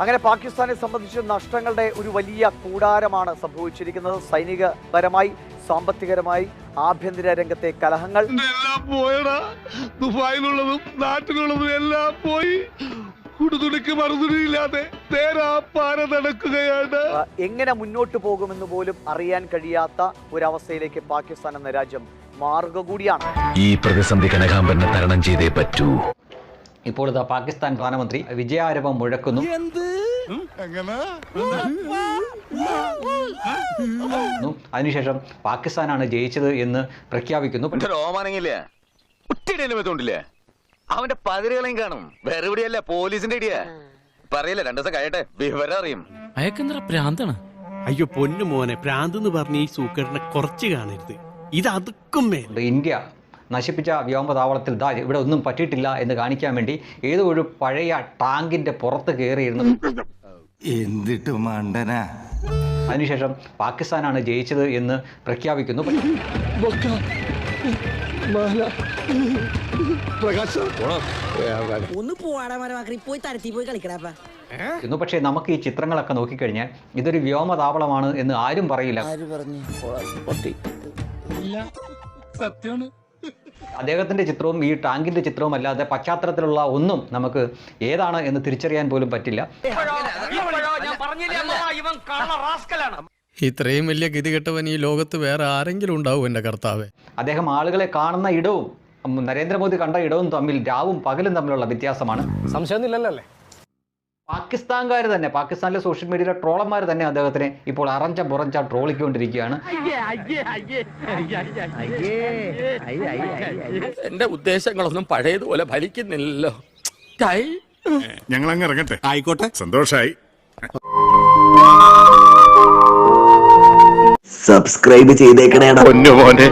അങ്ങനെ പാകിസ്ഥാനെ സംബന്ധിച്ച് നഷ്ടങ്ങളുടെ ഒരു വലിയ കൂടാരമാണ് സംഭവിച്ചിരിക്കുന്നത്. സൈനികപരമായി സാമ്പത്തികരമായി ആഭ്യന്തര രംഗത്തെ കലഹങ്ങൾ. എല്ലാം പോയടാ. ദുബായിലുള്ളതും നാട്ടിലുള്ളതും എല്ലാം പോയി. കുടുതുണിക്ക് മറുതുണിയില്ലാതെ നേരാ നടക്കുകയാണ് എങ്ങനെ മുന്നോട്ട് പോകുമെന്ന് പോലും അറിയാൻ കഴിയാത്ത ഒരവസ്ഥയിലേക്ക് പാകിസ്ഥാൻ എന്ന രാജ്യം മാറുക കൂടിയാണ്. ഈ പ്രതിസന്ധി കനകാംബരനെ തരണം ചെയ്തേ പറ്റൂ. ഇപ്പോൾ ഇതാ പാകിസ്ഥാൻ പ്രധാനമന്ത്രി വിജയാരവം മുഴക്കുന്നു. അതിനുശേഷം പാകിസ്ഥാനാണ് ജയിച്ചത് എന്ന് പ്രഖ്യാപിക്കുന്നു. അവന്റെ പതിരുകളെയും കാണും. വേറെ ഇവിടെയല്ല പോലീസിന്റെ ഇടിയാ. പറയില്ല രണ്ടു ദിവസം കഴിയട്ടെ. വിവരം അറിയും. അയക്കെന്തറ പ്രാന്താണ്? അയ്യോ പൊന്നു മോനെ പ്രാന്ത് എന്ന് പറഞ്ഞ ഈ സൂക്കറിനെ കുറച്ച് കാണരുത്. ഇത് അതുക്കും മേൽ ഇന്ത്യ നശിപ്പിച്ച വ്യോമതാവളത്തിൽ ദാ ഇവിടെ ഒന്നും പറ്റിയിട്ടില്ല എന്ന് കാണിക്കാൻ വേണ്ടി ഏതോ ഒരു പഴയ ടാങ്കിന്റെ പുറത്ത് കയറിയിരുന്നു എന്തിട്ട് മണ്ടനാ? അതിനുശേഷം പാകിസ്ഥാനാണ് ജയിച്ചത് എന്ന് പ്രഖ്യാപിക്കുന്നു. ഒന്ന് പോവാടാ മരമാക്കി പോയി തരത്തി പോയി കളിക്കടാപ്പാ ഇന്നു പക്ഷേ നമുക്ക് ഈ ചിത്രങ്ങളൊക്കെ നോക്കിക്കഴിഞ്ഞാൽ ഇതൊരു വ്യോമതാവളമാണ് എന്ന് ആരും പറയില്ല. സത്യമാണ് അദ്ദേഹത്തിന്റെ ചിത്രവും ഈ ടാങ്കിന്റെ ചിത്രവും അല്ലാതെ പശ്ചാത്തലത്തിലുള്ള ഒന്നും നമുക്ക് ഏതാണ് എന്ന് തിരിച്ചറിയാൻ പോലും പറ്റില്ല. ഇത്രയും വലിയ ഗതികെട്ടവൻ ഈ ലോകത്ത് വേറെ ആരെങ്കിലും ഉണ്ടാവും എന്റെ കർത്താവ്. അദ്ദേഹം ആളുകളെ കാണുന്ന ഇടവും നരേന്ദ്രമോദി കണ്ട ഇടവും തമ്മിൽ രാവും പകലും തമ്മിലുള്ള വ്യത്യാസമാണ്. സംശയമൊന്നുമില്ലല്ലേ പാകിസ്ഥാൻകാർ തന്നെ പാകിസ്ഥാനിലെ സോഷ്യൽ മീഡിയയിലെ ട്രോളന്മാർ തന്നെ അദ്ദേഹത്തിനെ ഇപ്പോൾ അറഞ്ച പുറഞ്ച ട്രോളിക്കൊണ്ടിരിക്കുകയാണ് എന്റെ ഉദ്ദേശങ്ങളൊന്നും പഴയതുപോലെ ഫലിക്കുന്നില്ലല്ലോ ഞങ്ങൾ അങ്ങ് ഇറങ്ങട്ടെ ആയിക്കോട്ടെ സന്തോഷായി സബ്സ്ക്രൈബ് ചെയ്തേക്കണേടാ പൊന്നു മോനെ